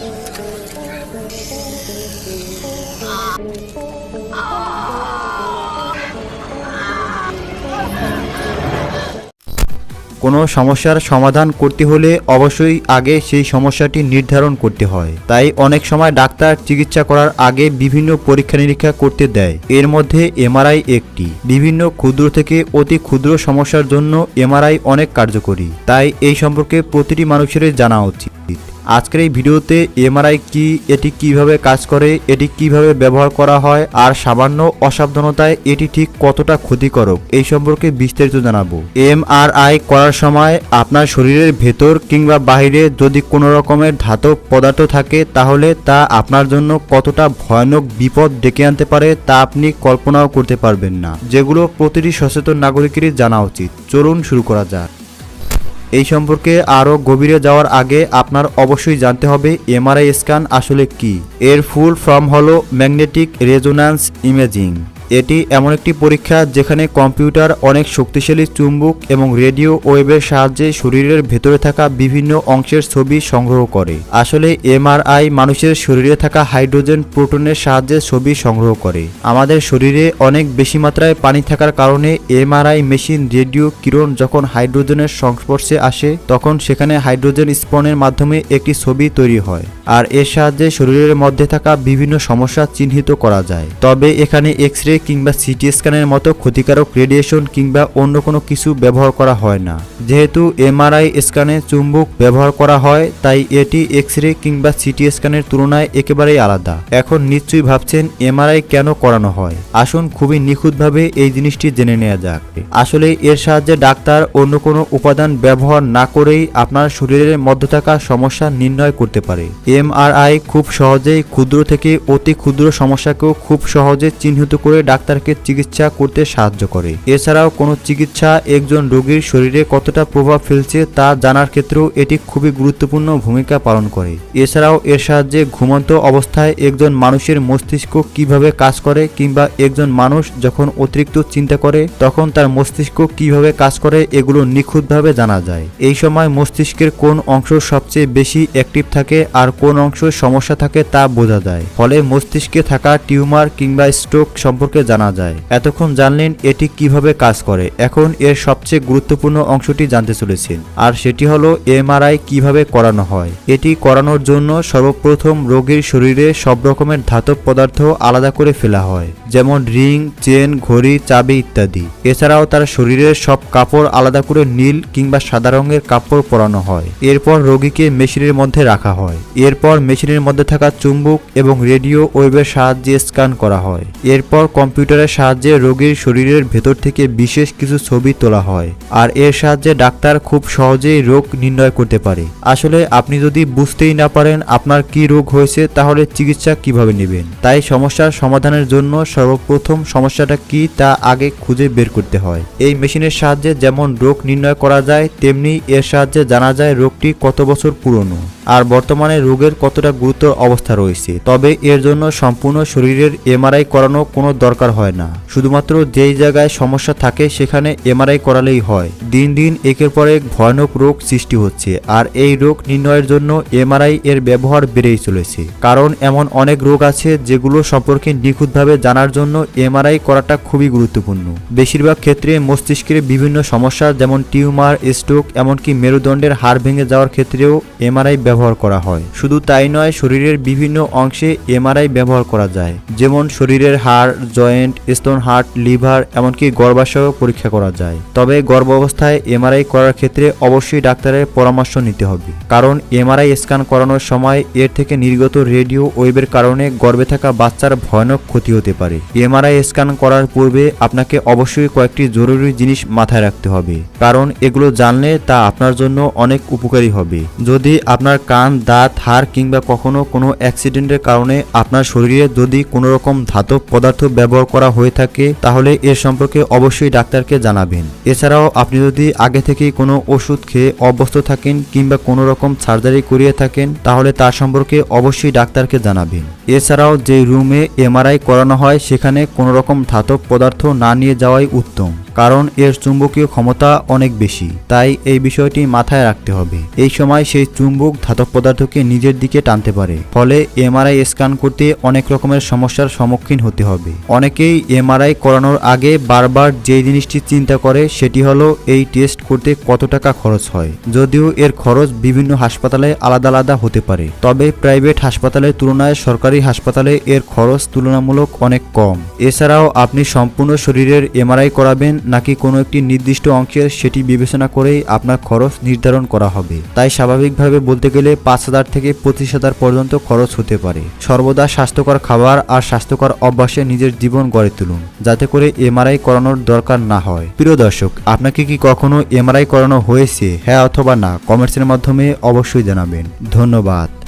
কোনো সমস্যার সমাধান করতে হলে অবশ্যই আগে সেই সমস্যাটি নির্ধারণ করতে হয়। তাই অনেক সময় ডাক্তার চিকিৎসা করার আগে বিভিন্ন পরীক্ষা নিরীক্ষা করতে দেয়। এর মধ্যে এমআরআই একটি। বিভিন্ন ক্ষুদ্র থেকে অতি ক্ষুদ্র সমস্যার জন্য এমআরআই অনেক কার্যকরী। তাই এই সম্পর্কে প্রতিটি মানুষেরই জানা উচিত। আজকের এই ভিডিওতে এমআরআই কি, এটি কীভাবে কাজ করে, এটি কীভাবে ব্যবহার করা হয়, আর সামান্য অসাবধানতায় এটি ঠিক কতটা ক্ষতিকারক এই সম্পর্কে বিস্তারিত জানাব। এমআরআই করার সময় আপনার শরীরের ভেতর কিংবা বাইরে যদি কোনো রকমের ধাতব পদার্থ থাকে, তাহলে তা আপনার জন্য কতটা ভয়ানক বিপদ ডেকে আনতে পারে, তা আপনি কল্পনাও করতে পারবেন না। যেগুলো প্রতিটি সচেতন নাগরিকেরই জানা উচিত। চলুন শুরু করা যাক। এই সম্পর্কে আরও গভীরে যাওয়ার আগে আপনার অবশ্যই জানতে হবে এমআরআই স্ক্যান আসলে কি। এর ফুল ফর্ম হলো ম্যাগনেটিক রেজোন্যান্স ইমেজিং। এটি এমন একটি পরীক্ষা যেখানে কম্পিউটার অনেক শক্তিশালী চুম্বক এবং রেডিও ওয়েবের সাহায্যে শরীরের ভেতরে থাকা বিভিন্ন অংশের ছবি সংগ্রহ করে। আসলে এমআরআই মানুষের শরীরে থাকা হাইড্রোজেন প্রোটনের সাহায্যে ছবি সংগ্রহ করে। আমাদের শরীরে অনেক বেশি মাত্রায় পানি থাকার কারণে এমআরআই মেশিন রেডিও কিরণ যখন হাইড্রোজেনের সংস্পর্শে আসে, তখন সেখানে হাইড্রোজেন স্পনের মাধ্যমে একটি ছবি তৈরি হয়। আর এর সাহায্যে শরীরের মধ্যে থাকা বিভিন্ন সমস্যা চিহ্নিত করা যায়। তবে এখানে এক্স রে কিংবা সিটি স্ক্যানের মতো ক্ষতিকারক রেডিয়েশন কিংবা অন্য কোনো কিছু ব্যবহার করা হয় না। যেহেতু এমআরআই স্ক্যানে চুম্বক ব্যবহার করা হয়, তাই এটি এক্স রে কিংবা সিটি স্ক্যানের তুলনায় একেবারেই আলাদা। এখন নিশ্চয়ই ভাবছেন এমআরআই কেন করানো হয়। আসুন খুবই নিখুঁতভাবে এই জিনিসটি জেনে নেওয়া যাক। আসলে এর সাহায্যে ডাক্তার অন্য কোনো উপাদান ব্যবহার না করেই আপনার শরীরের মধ্যে থাকা সমস্যা নির্ণয় করতে পারে। এমআরআই খুব সহজেই ক্ষুদ্র থেকে অতি ক্ষুদ্র সমস্যাকেও খুব সহজে চিহ্নিত করে ডাক্তারকে চিকিৎসা করতে সাহায্য করে। এছাড়াও কোনো চিকিৎসা একজন রোগীর শরীরে কতটা প্রভাব ফেলছে তা জানার ক্ষেত্রেও এটি খুবই গুরুত্বপূর্ণ ভূমিকা পালন করে। এছাড়াও এর সাহায্যে ঘুমন্ত অবস্থায় একজন মানুষের মস্তিষ্ক কীভাবে কাজ করে কিংবা একজন মানুষ যখন অতিরিক্ত চিন্তা করে, তখন তার মস্তিষ্ক কীভাবে কাজ করে এগুলো নিখুঁতভাবে জানা যায়। এই সময় মস্তিষ্কের কোন অংশ সবচেয়ে বেশি অ্যাক্টিভ থাকে আর কোন অংশ সমস্যা থাকে তা বোঝা যায়। ফলে মস্তিষ্কে থাকা টিউমার কিংবা স্ট্রোক সম্পর্কে জানা যায়। এতক্ষণ জানলেন এটি কীভাবে কাজ করে। এখন এর সবচেয়ে গুরুত্বপূর্ণ অংশটি জানতে চলেছেন। আর সেটি হলো এমআরআই কীভাবে করানো হয়। এটি করানোর জন্য সর্বপ্রথম রোগীর শরীরে সব রকমের ধাতব পদার্থ আলাদা করে ফেলা হয়, যেমন রিং, চেন, ঘড়ি, চাবি ইত্যাদি। এছাড়াও তার শরীরের সব কাপড় আলাদা করে নীল কিংবা সাদা রঙের কাপড় পরানো হয়। এরপর রোগীকে মেশিনের মধ্যে রাখা হয়। এরপর মেশিনের মধ্যে থাকা চুম্বক এবং রেডিও ওয়েবের সাহায্যে স্ক্যান করা হয়। এরপর কম্পিউটারের সাহায্যে রোগীর শরীরের ভেতর থেকে বিশেষ কিছু ছবি তোলা হয়, আর এর সাহায্যে ডাক্তার খুব সহজেই রোগ নির্ণয় করতে পারে। আসলে আপনি যদি বুঝতেই না পারেন আপনার কি রোগ হয়েছে, তাহলে চিকিৎসা কীভাবে নেবেন? তাই সমস্যার সমাধানের জন্য সর্বপ্রথম সমস্যাটা কি তা আগে খুঁজে বের করতে হয়। এই মেশিনের সাহায্যে যেমন রোগ নির্ণয় করা যায়, তেমনি এর সাহায্যে জানা যায় রোগটি কত বছর পুরনো। আর বর্তমানে রোগের কতটা গুরুতর অবস্থা রয়েছে, তবে এর জন্য সম্পূর্ণ শরীরের এমআরআই করানো কোনো দরকার হয় না। শুধুমাত্র যেই জায়গায় সমস্যা থাকে সেখানে এমআরআই করালেই হয়। দিন দিন একের পর এক ভয়ানক রোগ সৃষ্টি হচ্ছে, আর এই রোগ নির্ণয়ের জন্য এমআরআই এর ব্যবহার বেড়েই চলেছে। কারণ এমন অনেক রোগ আছে যেগুলো সম্পর্কে নিখুঁতভাবে জানার জন্য এমআরআই করাটা খুবই গুরুত্বপূর্ণ। বেশিরভাগ ক্ষেত্রে মস্তিষ্কের বিভিন্ন সমস্যা যেমন টিউমার, স্ট্রোক, এমনকি মেরুদণ্ডের হাড় ভেঙে যাওয়ার ক্ষেত্রেও এমআরআই ব্যবহার করা হয়। শুধু তাই নয়, শরীরের বিভিন্ন অংশে এমআরআই ব্যবহার করা যায়। যেমন শরীরের হাড়, জয়েন্ট, স্তন হার্ট লিভার, এমনকি গর্ভাশয় পরীক্ষা করা যায়। তবে গর্ভ অবস্থায় এমআরআই করার ক্ষেত্রে অবশ্যই ডাক্তারের পরামর্শ নিতে হবে। কারণ এমআরআই স্ক্যান করানোর সময় এর থেকে নির্গত রেডিও ওয়েবের কারণে গর্ভে থাকা বাচ্চার ভয়ানক ক্ষতি হতে পারে। এমআরআই স্ক্যান করার পূর্বে আপনাকে অবশ্যই কয়েকটি জরুরি জিনিস মাথায় রাখতে হবে। কারণ এগুলো জানলে তা আপনার জন্য অনেক উপকারী হবে। যদি আপনার কান, দাঁত, হাড় কিংবা কখনো কোনো অ্যাক্সিডেন্টের কারণে আপনার শরীরে যদি কোনো রকম ধাতব পদার্থ ব্যবহার করা হয়ে থাকে, তাহলে এর সম্পর্কে অবশ্যই ডাক্তারকে জানাবেন। এছাড়াও আপনি যদি আগে থেকেই কোনো ওষুধ খেয়ে অভ্যস্ত থাকেন কিংবা কোনো রকম সার্জারি করিয়ে থাকেন, তাহলে তার সম্পর্কে অবশ্যই ডাক্তারকে জানাবেন। এছাড়াও যে রুমে এমআরআই করানো হয়, সেখানে কোনো রকম ধাতব পদার্থ না নিয়ে যাওয়াই উত্তম, কারণ এর চুম্বকীয় ক্ষমতা অনেক বেশি, তাই এই বিষয়টি মাথায় রাখতে হবে। এই সময় সেই চুম্বক ধাতব পদার্থকে নিজের দিকে টানতে পারে, ফলে এমআরআই স্ক্যান করতে অনেক রকমের সমস্যার সম্মুখীন হতে হবে। অনেকেই এমআরআই করানোর আগে বারবার যে জিনিসটি চিন্তা করে, সেটি হলো এই টেস্ট করতে কত টাকা খরচ হয়, যদিও এর খরচ বিভিন্ন হাসপাতালে আলাদা আলাদা হতে পারে। তবে প্রাইভেট হাসপাতালের তুলনায় সরকারি হাসপাতালে এর খরচ তুলনামূলক অনেক কম। এছাড়াও আপনি সম্পূর্ণ শরীরের এমআরআই করাবেন নাকি কোনো একটি নির্দিষ্ট অংশের সেটি বিবেচনা করেই আপনার খরচ নির্ধারণ করা হবে। তাই স্বাভাবিকভাবে বলতে গেলে পাঁচ হাজার থেকে পঁচিশ হাজার পর্যন্ত খরচ হতে পারে। সর্বদা স্বাস্থ্যকর খাবার আর স্বাস্থ্যকর অভ্যাসে নিজের জীবন গড়ে তুলুন, যাতে করে এমআরআই করানোর দরকার না হয়। প্রিয় দর্শক, আপনাকে কি কখনো এমআরআই করানো হয়েছে? হ্যাঁ অথবা না, কমেন্টসের মাধ্যমে অবশ্যই জানাবেন। ধন্যবাদ।